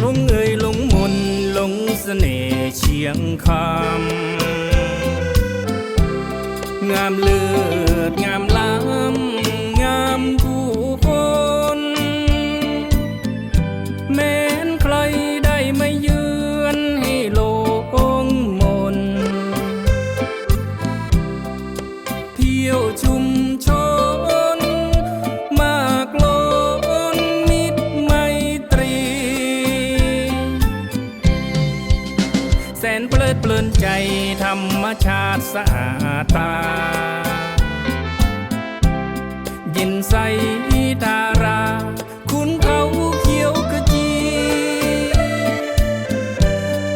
หลงเอ่ยหลงมนหลงเสน่ห์เชียงคำงามเลิศงามล้ำงามผู้คนแม้นใครได้มาเยือนให้โลงมนเที่ยวชุม นใจธรรมชาติสะอาดตาย็นใสทารา คุณเขาเขียวขจี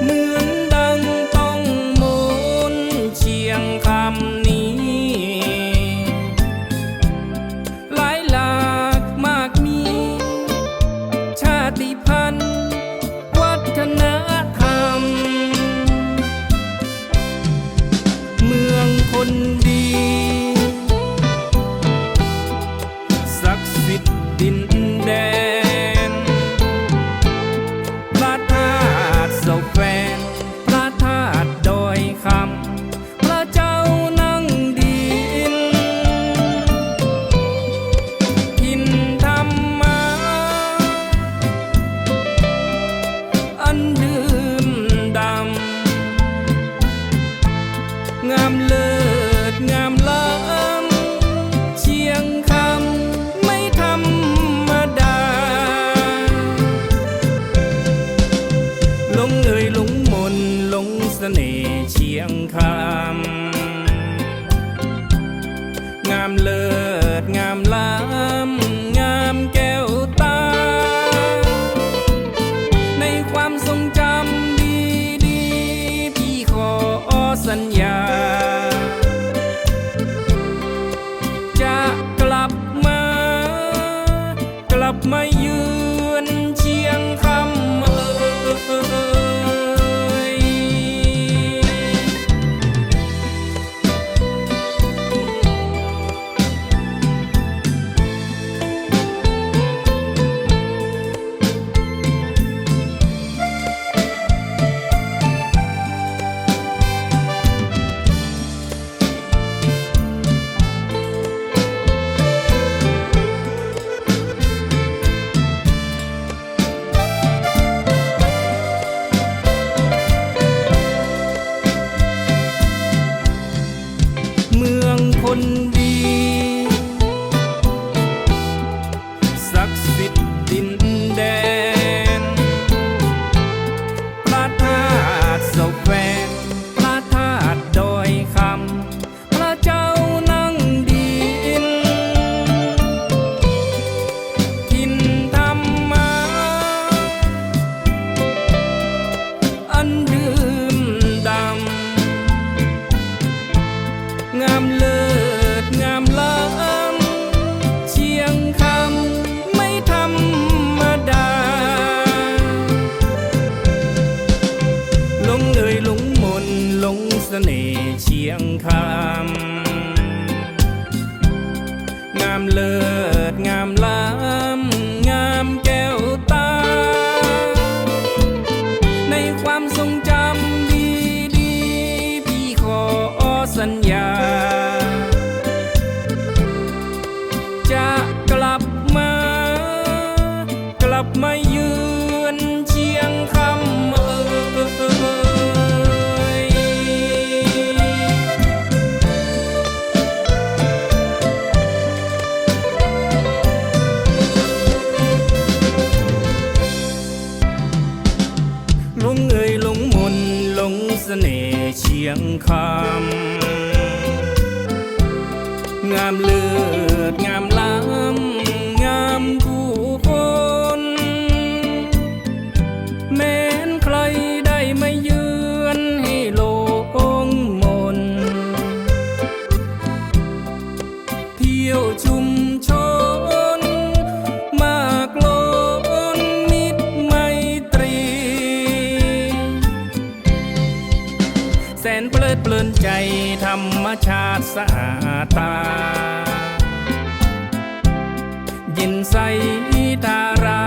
เหมือนดังต้องมนต์เชียงคำนี้ หลายหลากมากมี ชาติพันธุ์ ศักดิ์สิทธิ์ดินแดนพระธาตุเสาแฟนพระธาตุดอยคำพระเจ้านั่งดินทินธรรมา อันดื่มดำ งามเลิศงาม หลงมนหลงเสน่ห์เชียงคำงามเลิศงามล้ำงามแก้วตา ในความทรงจำดีดีพี่ขอสัญญา จะกลับมากลับมาเยื คนดี เชียงคำงามเลิศามเลิศงามล้ำงามผู้ แสนเพลิดเพลินใจธรรมชาติสะอาดตา เย็นใสทารา